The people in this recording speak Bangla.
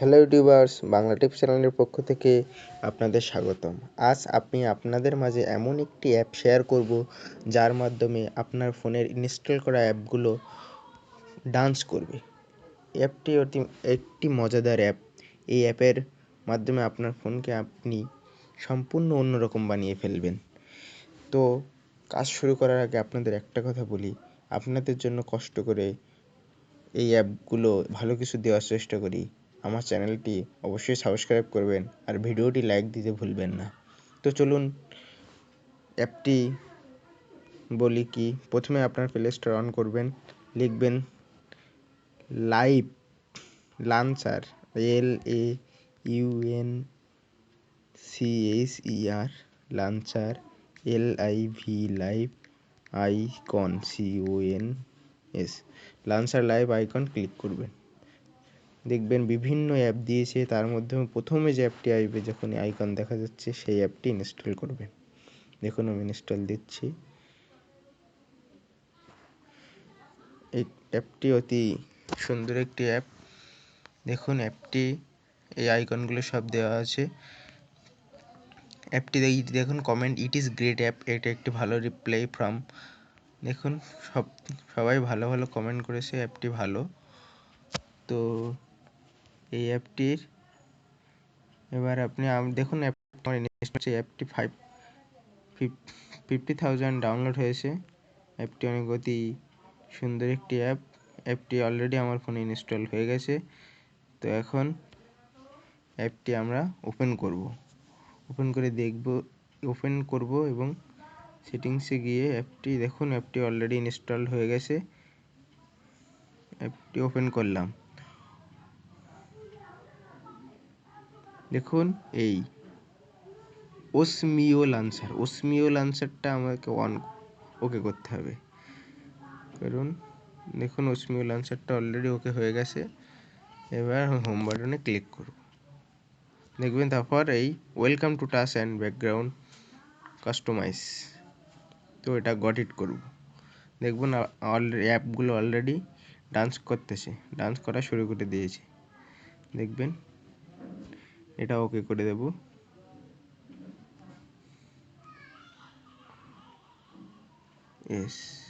হ্যালো ইউটিউবার্স বাংলা টিপস চ্যানেলের পক্ষ থেকে আপনাদের স্বাগতম। আজ আপনি আপনাদের মাঝে এমন একটি অ্যাপ শেয়ার করব, যার মাধ্যমে আপনার ফোনের ইনস্টল করা অ্যাপগুলো ডান্স করবে। অ্যাপটি অতি, একটি মজাদার অ্যাপ এই অ্যাপের মাধ্যমে আপনার ফোনকে আপনি সম্পূর্ণ অন্যরকম বানিয়ে ফেলবেন। তো কাজ শুরু করার আগে আপনাদের একটা কথা বলি। আপনাদের জন্য কষ্ট করে এই অ্যাপগুলো ভালো কিছু দেওয়ার চেষ্টা করি। আমার চ্যানেলটি অবশ্যই সাবস্ক্রাইব করবেন আর ভিডিওটি লাইক দিতে ভুলবেন না। তো চলুন, অ্যাপটি বলি কি? প্রথমে আপনার প্লে স্টোর অন করবেন, লিখবেন live launcher L A U N C H E R launcher L I V live icon C O N S launcher live icon click করবেন। দেখবেন বিভিন্ন অ্যাপ দিয়েছে, তার মধ্যে প্রথমে যে অ্যাপটি আসবে, যখন আইকন দেখা যাচ্ছে, সেই অ্যাপটি ইনস্টল করবেন। দেখুন, আমি ইনস্টল দিচ্ছি। এই অ্যাপটি অতি সুন্দর একটি অ্যাপ দেখুন অ্যাপটি এই আইকনগুলো সব দেওয়া আছে। অ্যাপটি দেখুন comment it is great app এটা একটি ভালো রিপ্লাই ফ্রম দেখুন, সব, সবাই ভালো ভালো কমেন্ট করেছে অ্যাপটি ভালো। তো এই অ্যাপটির। এবার আপনি দেখুন অ্যাপটি ফাইভ ফিফটি থাউজেন্ড ডাউনলোড হয়েছে। অ্যাপটি অনেক অতি সুন্দর একটি অ্যাপ। অ্যাপটি অলরেডি আমার ফোনে ইনস্টল হয়ে গেছে। তো এখন অ্যাপটি আমরা ওপেন করব। ওপেন করে দেখব ওপেন করব এবং সেটিংসে গিয়ে অ্যাপটি, দেখুন অ্যাপটি অলরেডি ইনস্টল হয়ে গেছে। অ্যাপটি ওপেন করলাম। দেখুন, এই ওসমিও লান্সার ওসমিও লান্সারটা আমাকে অন ওকে করতে হবে। কারণ দেখুন ওসমিও লান্সারটা অলরেডি ওকে হয়ে গেছে। এবার হোম বাটনে ক্লিক করব। দেখবেন তারপর এই welcome to touch and background customize তো এটা গট ইট করব। দেখবেন অ্যাপগুলো অলরেডি ডান্স করতেছে। ডান্স করা শুরু করে দিয়েছে। দেখবেন এটা ওকে করে দেব। এস